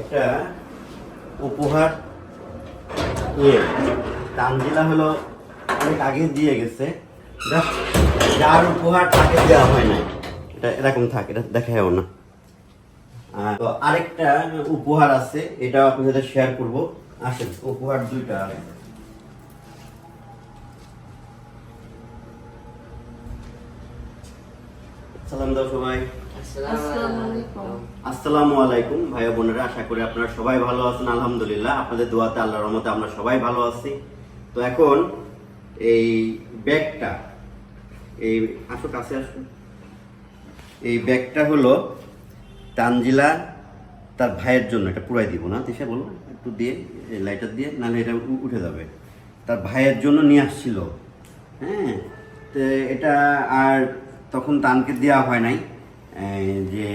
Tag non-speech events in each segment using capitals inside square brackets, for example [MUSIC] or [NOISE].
একটা উপহার ইয়ে। তানজিলা হলো অনেক আগে দিয়ে গেছে। যার উপহার তাকে দেওয়া হয় নাই। এটা এরকম থাকে, এটা দেখাও না। আর তো আরেকটা উপহার আছে, এটাও আপনার সাথে শেয়ার করব। আসেন, উপহার দুইটা সালাম দাও সবাই। আসসালামু আলাইকুম। ভাইয়া বোনেরা, আশা করি আপনারা সবাই ভালো আছেন, আলহামদুলিল্লাহ। আপনাদের দোয়াতে আল্লাহর রহমতে আমরা সবাই ভালো আছি। তো এখন এই ব্যাগটা, এই আসো কাছে আসো। এই ব্যাগটা হলো তানজিলা তার ভাইয়ের জন্য, এটা পুরাই দিব না দিশা বলো একটু দিয়ে, এই লাইটার দিয়ে, নাহলে এটা উঠে যাবে। তার ভাইয়ের জন্য নিয়ে আসছিল। হ্যাঁ তো এটা আর তখন তানকে দেওয়া হয় নাই। যে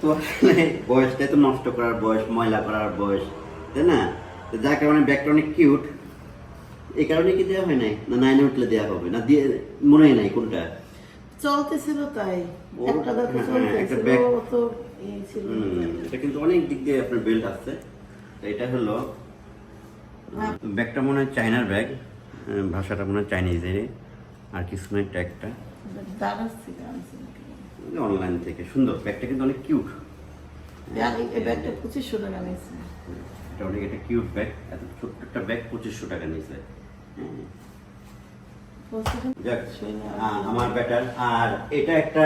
তো আসলে বয়সটাই তো নষ্ট করার বয়স ময়লা করার বয়স তাই না? তো যার কারণে ব্যাগটা অনেক কিউট এই কারণে কি দেওয়া হয় নাই? না নাইনে উঠলে দেওয়া হবে? না দিয়ে মনে নাই কোনটা? চলতেছিল তাই। একটা হ্যাঁ, একটা তো হুম, এটা কিন্তু অনেক দিক দিয়ে আপনার বেল্ট আছে। এটা হলো হ্যাঁ। ব্যাগটা মনে হয় চাইনার ব্যাগ ভাষাটা মনে হয় চাইনিজের আর কিছু দারাজ থেকে আনছি অনলাইন থেকে সুন্দর ব্যাগটা কিন্তু অনেক কিউট ব্যাগটা পঁচিশশো টাকা নিয়েছি। এটা অনেক একটা কিউট ব্যাগ এত ছোট্ট একটা ব্যাগ পঁচিশশো টাকা নিয়েছে। হ্যাঁ। আমার ব্যাটার আর এটা একটা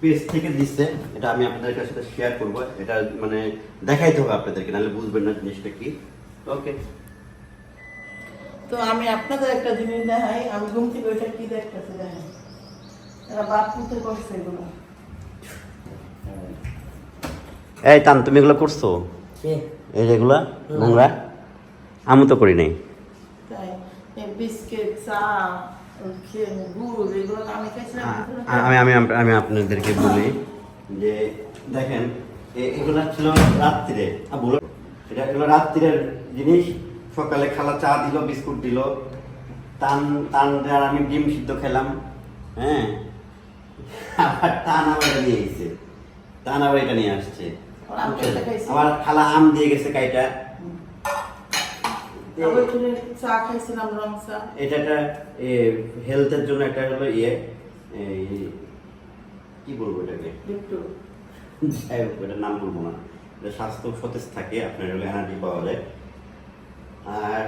পেজ থেকে দিচ্ছে। এটা আমি আপনাদের কাছে শেয়ার করব। এটা মানে দেখাইতে হবে আপনাদেরকে নাহলে বুঝবেন না জিনিসটা কি। ওকে তো আমি আপনাদের একটা জিনিস দেখাই আমি ঘুম থেকে ওইটা কি দেখতেছি দেখেন এরা বাপ পুঁতে করছে এগুলো। এই তান তুমি এগুলো করছ? এই যেগুলা নোংরা? আমি তো করি নাই। বিস্কিট চা খে- গুড় এগুলো আমি আমি আমি আমি আপনাদেরকে বলি যে দেখেন এ- এগুলো ছিল রাত্রিরে। এটা এগুলো রাত্রিরের জিনিস। সকালে খালা চা দিল বিস্কুট দিল। টান টান আর আমি ডিম সিদ্ধ খেলাম হ্যাঁ? আবার টান আবার নিয়ে এসেছে। তান আবার এটা নিয়ে আসছে। আবার খালা আম দিয়ে গেছে কাইটা। এটা একটা হেলথের জন্য একটা হলো ইয়ে এই, কি বলব এটাকে? একটু যাই হোক, এটার নাম বলব না। এটা স্বাস্থ্য সতেজ থাকে আপনার হলে এনার্জি পাওয়া যায়। আর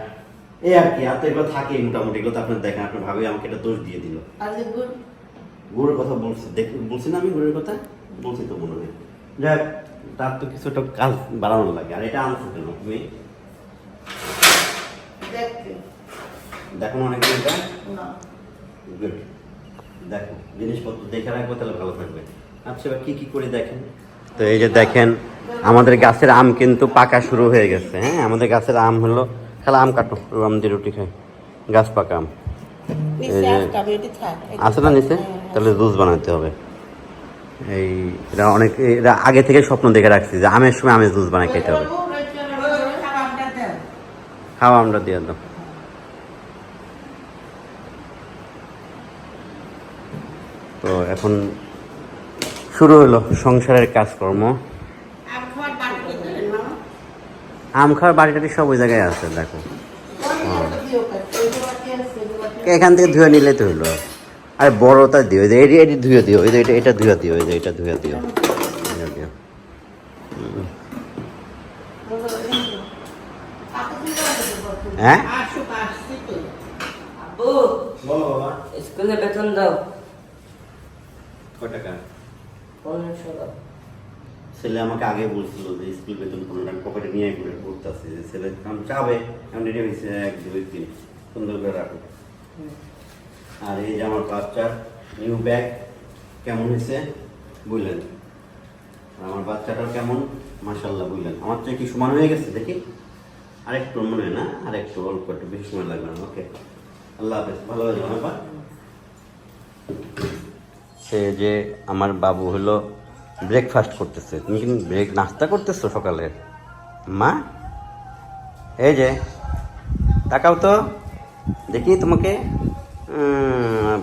এই আর কি হাতে এগুলো থাকে মোটামুটি এগুলো তো আপনার দেখেন আপনার ভাবে আমাকে এটা দোষ দিয়ে দিল। আর যে গুড়? গুড়ের কথা বলছি দেখ বলছি না আমি গুড়ের কথা? বলছি তো মনে হয়। যাক তার তো কিছু একটা কাজ বাড়ানো লাগে আর এটা আনছো কেন তুমি? দেখো। অনেক না গুড দেখো জিনিসপত্র দেখে রাখব তাহলে ভালো থাকবে। আচ্ছা এবার কি কি করে দেখেন? তো এই যে দেখেন আমাদের গাছের আম কিন্তু পাকা শুরু হয়ে গেছে হ্যাঁ? আমাদের গাছের আম হলো খালা আম কাটো আম দিয়ে রুটি খাই গাছ পাকা আম। আছে না নিচে? তাহলে জুস বানাতে হবে। এই এটা অনেক এটা আগে থেকে স্বপ্ন দেখে রাখছি যে আমের সময় আমের জুস বানাই খেতে হবে। খাওয়া আমরা দিয়ে দাও। তো এখন শুরু হলো সংসারের কাজকর্ম। আম খাওয়ার বাড়িটাটি সব ওই জায়গায় আছে দেখো। এখান থেকে ধুয়ে নিলে তো হলো। আর বড়টা দিও এই যে এটি এটি ধুয়ে দিও এটা এটা ধুয়ে দিও এই যে এটা ধুয়ে দিও। দিও। হ্যাঁ? স্কুলে বেতন দাও। কয় টাকা? পনেরোশো দাও। ছেলে আমাকে আগে বলছিল যে স্কুল বেতন পনেরো টাকা পকেটে নিয়ে ঘুরে ঘুরতেছে যে ছেলে কারণ চাবে আমি রেডি হয়েছে এক দুই তিন সুন্দর করে রাখো। আর এই যে আমার বাচ্চার নিউ ব্যাগ কেমন হয়েছে বুঝলেন আর আমার বাচ্চাটার কেমন মাসাল্লাহ বুঝলেন আমার তো কি সমান হয়ে গেছে দেখি। আরেকটু মনে হয় না আরেকটু অল্প একটু বেশি সময় লাগবে না। ওকে আল্লাহ হাফেজ ভালো হয়ে যাবে সে যে আমার বাবু হলো ব্রেকফাস্ট করতেছে। তুমি কি ব্রেক নাস্তা করতেছো সকালে? মা, এই যে, তাকাও তো, দেখি তোমাকে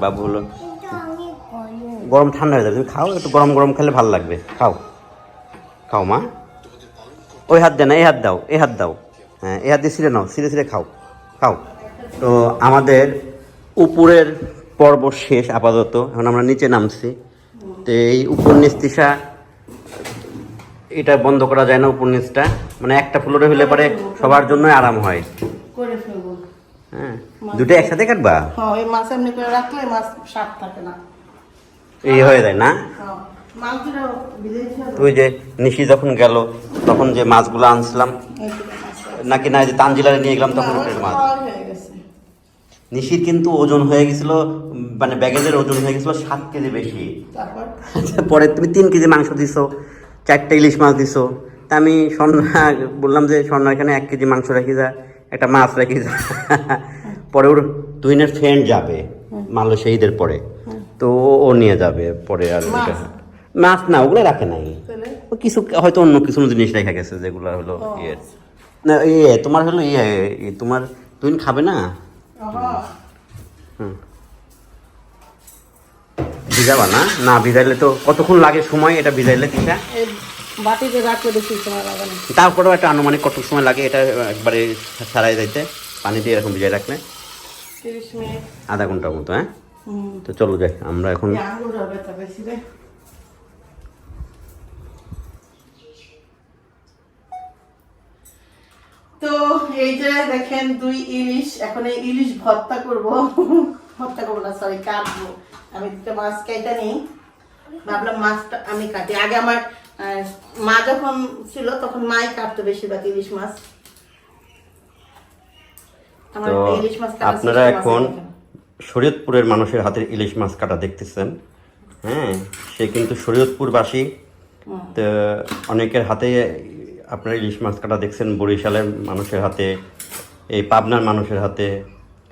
বাবু হলো গরম ঠান্ডা হয়ে যাবে, তুমি খাও, একটু গরম গরম খেলে ভালো লাগবে, খাও। খাও মা। ওই হাত দে না, এই হাত দাও, এই হাত দাও। হ্যাঁ এই হাত দিয়ে ছিঁড়ে নাও সিরে সিরে খাও খাও। তো আমাদের উপরের পর্ব শেষ আপাতত, এখন আমরা নিচে নামছি। তো এই উপর নিস্তিসা এটা বন্ধ করা যায় না উপর নিচটা মানে একটা ফ্লোরে হলে পরে সবার জন্য আরাম হয়। হ্যাঁ দুটো একসাথে কাটবা? হ্যাঁ ওই মাছ এমনি করে রাখলে মাছ স্বাদ থাকে না। এই হয়ে যায় না? হ্যাঁ। ওই যে নিশি যখন গেল তখন যে মাছগুলো আনছিলাম। নাকি না যে তানজিলারে নিয়ে গেলাম তখন মাছ। নিশির কিন্তু ওজন হয়ে গেছিল মানে ব্যাগেজের ওজন হয়ে গেছিল সাত কেজি বেশি। পরে তুমি তিন কেজি মাংস দিছো চারটে ইলিশ মাছ দিছো। তা আমি স্বর্ণা বললাম যে স্বর্ণা এখানে এক কেজি মাংস রাখি যা একটা মাছ রাখি যা। পরে ওর তুহিনের ফ্রেন্ড যাবে মালয়েশিয়া ঈদের পরে। তো ও- নিয়ে যাবে পরে আর মাছ? না ওগুলো রাখে নাই। কিছু হয়তো অন্য কিছু জিনিস রেখে গেছে যেগুলো হলো ইয়ে। না ইয়ে তোমার হলো ইয়ে তোমার তুই খাবে না? ভিজাবা না? না ভিজাইলে তো কতক্ষণ লাগে সময় এটা ভিজাইলে কিসা এই বাটিতে রাখলে বেশি সময় লাগে না। তারপরেও একটা আনুমানিক কত সময় লাগে এটা একবারে সারাই যাইতে পানি দিয়ে এরকম ভিজাই রাখলে? আধা ঘণ্টার মতো হ্যাঁ? তো চলো যাই আমরা এখন তা এই যে দেখেন দুই ইলিশ এখন এই ইলিশ ভর্তা করব। ভর্তা করব না সরি কাটবো। আমি দুটো মাছ কেটে নিই। ভাবলাম মাছটা আমি কাটি। আগে আমার মা যখন ছিল তখন মাই কাটতো বেশিরভাগ ইলিশ মাছ। আপনারা এখন শরীয়তপুরের মানুষের হাতের ইলিশ মাছ কাটা দেখতেছেন। হ্যাঁ সে কিন্তু শরীয়তপুরবাসী। তো অনেকের হাতে আপনারা ইলিশ মাছ কাটা দেখছেন বরিশালের মানুষের হাতে, এই পাবনার মানুষের হাতে,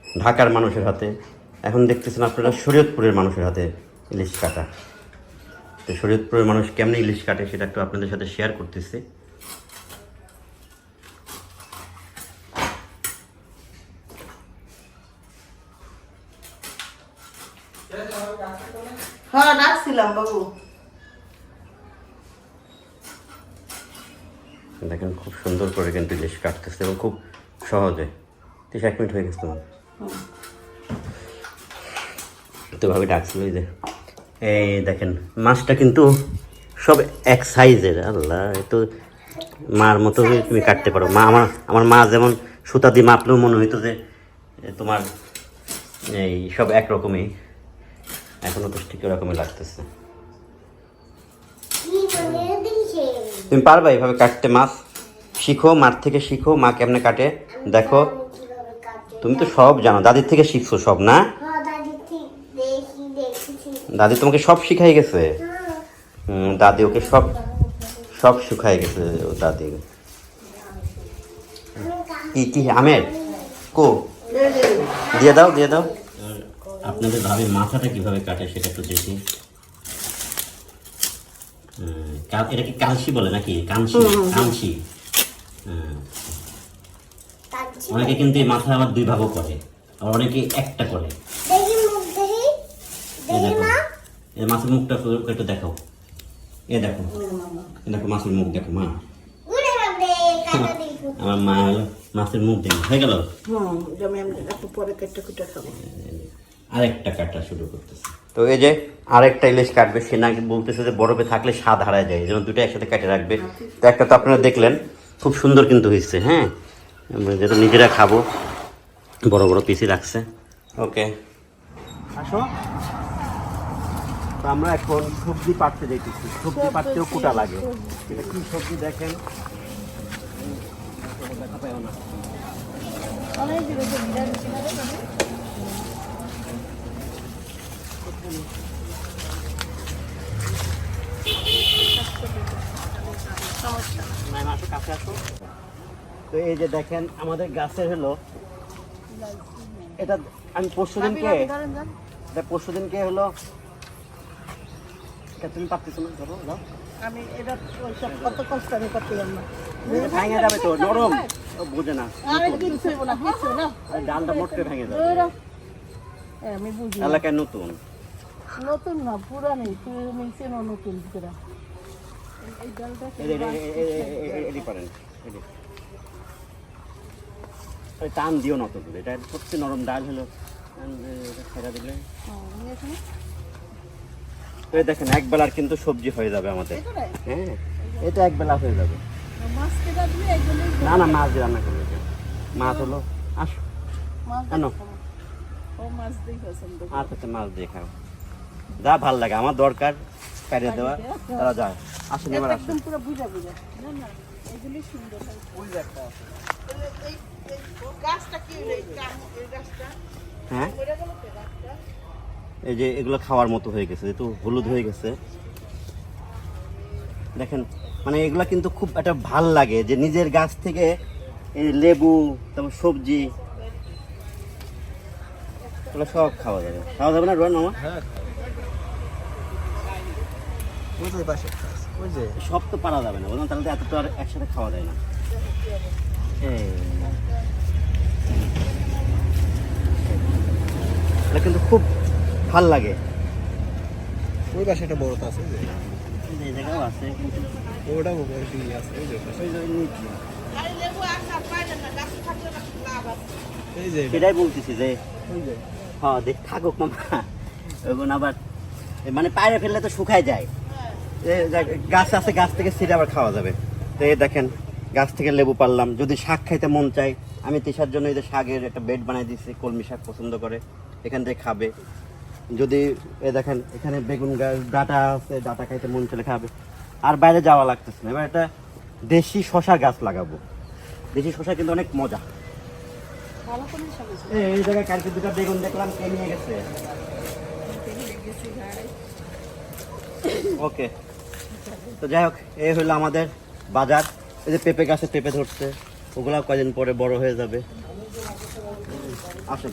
ঢাকার মানুষের হাতে। এখন দেখতেছেন আপনারা শরীয়তপুরের মানুষের হাতে ইলিশ কাটা। তো শরীয়তপুরের মানুষ কেমনি ইলিশ কাটে সেটা একটু আপনাদের সাথে শেয়ার করতেছি হ্যাঁ ডাকছিলাম বাবু দেখেন খুব সুন্দর করে কিন্তু ইলিশ কাটতেছে এবং খুব সহজে। তিরিশ এক মিনিট হয়ে গেছে তোমার। তো ভাবে ডাকছিল যে, এই দেখেন, মাছটা কিন্তু সব এক সাইজের, আল্লাহ তো মার মতো তুমি কাটতে পারো। মা, আমার আমার মা যেমন সুতা দিয়ে মাপলেও মনে হইতো যে তোমার এই সব একরকমই। এখনও তো ঠিক ওরকমই লাগতেছে। তুমি পারবা এভাবে কাটতে মাছ? শিখো মার থেকে শিখো, মা কেমনে কাটে? দেখো। তুমি তো সব জানো। দাদির থেকে শিখছো সব, না? দাদি তোমাকে সব শিখাই গেছে? দাদি ওকে সব সব শিখাই গেছে ও দাদি। কি কি, আমের? কো? দিয়ে দাও দিয়ে দাও। আপনাদের ভাবে মাথাটা কীভাবে কাটে সেটা একটু দেখি। হুম, কা- এটা কি কালসি বলে নাকি? কাঞ্চি কাঞ্চি হুম। অনেকে কিন্তু এই মাথা আবার দুই ভাগও করে আর অনেকে একটা করে। এই মাছের মুখটা একটু- একটু দেখো এ দেখো এ দেখো মাছের মুখ দেখো মা। [LAUGHS] আমার মা মাছের মুখ দেখো হয়ে গেল? পরে কেটে কুটে খাব। আরেকটা কাটা শুরু করতেছে। তো এই যে আরেকটা ইলিশ কাটবে সে নাকি বলতেছে যে বরফে থাকলে স্বাদ হারায় যায় যেমন দুটো একসাথে কেটে রাখবে। তো একটা তো আপনারা দেখলেন খুব সুন্দর কিন্তু হয়েছে হ্যাঁ? আমরা যেহেতু নিজেরা খাব বড় বড় পিসি রাখছে ওকে আসো। তো আমরা এখন সবজি পাড়তে দেখতেছি সবজি পাড়তেও কুটা লাগে। এটা কি সবজি দেখেন? দেখা পাইও না ম্যাম আসো কাছে আসো তো এই যে দেখেন আমাদের গাছের হলো এটা আমি পরশু দিনকে এটা পরশু দিনকে হলো এটা তুমি পারতেছো না ধরো দাও আমি এটা কত কষ্ট আমি করতে না। ভেঙে যাবে তো নরম। বোঝে না। ডালটা মোটকে ভেঙে যাবে। এ, আমি বুঝি এলাকায় নতুন। নতুন না পুরানি তুমি চেনো নতুন করে। এই ডালটা পারেন টান দিও না তো এটা সত্যি নরম ডাল হলো। ছেড়া দিলে। এই দেখেন এক বেলার কিন্তু সবজি হয়ে যাবে আমাদের। হ্যাঁ এটা এক বেলা হয়ে যাবে। না না মাছ দিয়ে রান্না করবে মাছ হলো আসো। মাছ কেন? ও মাছ দিয়ে পছন্দ আচ্ছা আচ্ছা মাছ দিয়ে খাও যা ভালো লাগে আমার দরকার কারিয়ে দেওয়া। তারা যায় আসেন এবার আসেন। একদম পুরো বুঝা বুঝা। না না এগুলি সুন্দর হয়। ওই একটা গাছটা কি? এই কাম- এই গাছটা? হ্যাঁ? এই যে এগুলো খাওয়ার মতো হয়ে গেছে যেহেতু হলুদ হয়ে গেছে। দেখেন মানে এগুলো কিন্তু খুব একটা ভালো লাগে যে নিজের গাছ থেকে এই লেবু তারপর সবজি এগুলো সব খাওয়া যাবে। খাওয়া যাবে না রোহান মামা? ওই যে পাশে ওই যে। সব তো পারা যাবে না বুঝলাম তাহলে তো এত তো আর একসাথে খাওয়া যায় না। এটা কিন্তু খুব ভালো লাগে। ওই পাশে একটা বড় আছে এই জায়গাও আছে কিন্তু ইয়ে আছে ওই যে ওই। সেটাই বলতেছি যে হ্যাঁ দেখ থাকুক মামা। ওগুলো আবার মানে পায়রা ফেললে তো শুকায় যায়। গাছ আছে গাছ থেকে ছিঁড়ে আবার খাওয়া যাবে তো এই দেখেন গাছ থেকে লেবু পারলাম যদি শাক খাইতে মন চায় আমি তিসার জন্য এই যে শাকের একটা বেড বানাই দিয়েছি কলমি শাক পছন্দ করে এখান থেকে খাবে যদি এ দেখেন এখানে বেগুন গাছ ডাটা আছে ডাটা খাইতে মন চলে খাবে আর বাইরে যাওয়া লাগতেছে না এবার একটা দেশি শশা গাছ লাগাবো দেশি শশা কিন্তু অনেক মজা এই জায়গায় কালকে দুটো বেগুন দেখলাম কে নিয়ে গেছে ওকে। তো যাই হোক এই হলো আমাদের বাজার। এই যে পেঁপে গাছে পেঁপে ধরছে ওগুলা কয়দিন পরে বড় হয়ে যাবে। আসুন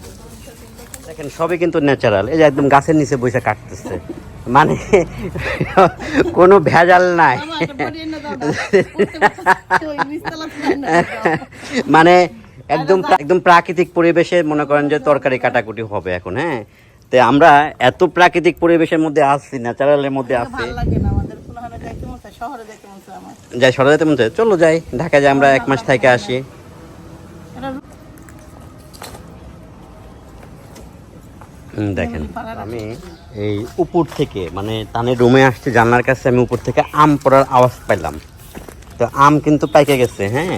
দেখেন সবই কিন্তু ন্যাচারাল এই যে একদম গাছের নিচে বসে কাটতেছে। মানে কোনো ভেজাল নাই। মানে একদম একদম প্রাকৃতিক পরিবেশে মনে করেন যে তরকারি কাটাকুটি হবে এখন হ্যাঁ? তো আমরা এত প্রাকৃতিক পরিবেশের মধ্যে আসছি ন্যাচারালের মধ্যে আসছি মন শহরে মন যাই সরা যেতে মন চায়, চলো যাই ঢাকা যাই আমরা এক মাস থেকে আসি দেখেন আমি এই উপর থেকে মানে তানের রুমে আসছি জানলার কাছে আমি উপর থেকে আম পড়ার আওয়াজ পাইলাম তো আম কিন্তু পাইকে গেছে হ্যাঁ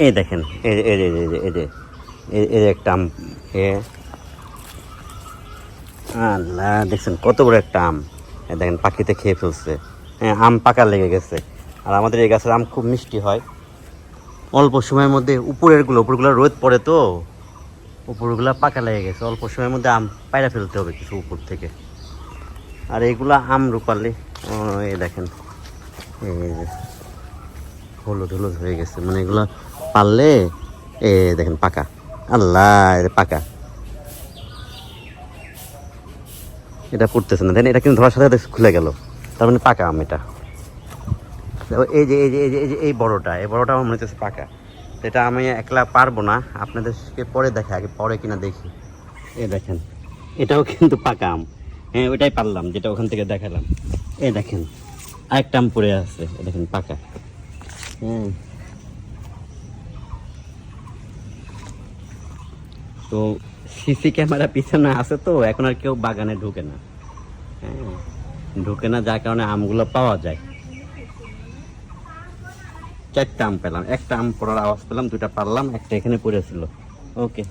এই দেখেন এই যে- এই যে- এই যে- এই যে এই- এই যে একটা আম এ আল্লাহ দেখছেন কত বড় একটা আম। দেখেন পাখিতে খেয়ে ফেলছে। হ্যাঁ আম পাকা লেগে গেছে। আর আমাদের এই গাছের আম খুব মিষ্টি হয়। অল্প সময়ের মধ্যে উপরেরগুলো উপরগুলো রোদ পড়ে তো। উপরগুলা পাকা লেগে গেছে। অল্প সময়ের মধ্যে আম পায়রা ফেলতে হবে কিছু উপর থেকে। আর এইগুলা আম রূপালি। ও, এই দেখেন। এই হলুদ হলুদ হয়ে গেছে। মানে এগুলা পারলে এ দেখেন পাকা। আল্লাহ পাকা। এটা পড়তেছে না। দেন এটা কিন্তু ধরার সাথে সাথে খুলে গেল। তার মানে পাকা আম এটা। এই যে এই যে এই যে এই যে, এই বড়োটা এই বড়োটা আমার মনে হচ্ছে পাকা। এটা আমি একলা পারব না। আপনাদেরকে পরে দেখা, আগে পরে কিনা দেখি। এ দেখেন, এটাও কিন্তু পাকা আম। হ্যাঁ ওইটাই পারলাম, যেটা ওখান থেকে দেখালাম। এই দেখেন, আরেকটা আম পড়ে আছে। এ দেখেন, পাকা। হ্যাঁ। তো সিসি ক্যামেরা পিছনে আছে তো, এখন আর কেউ বাগানে ঢুকে না। হ্যাঁ ঢুকে না, যার কারণে আমগুলো পাওয়া যায়। চারটা আম পেলাম, একটা আম পড়ার আওয়াজ পেলাম দুটা পারলাম, একটা এখানে পড়েছিল। ওকে।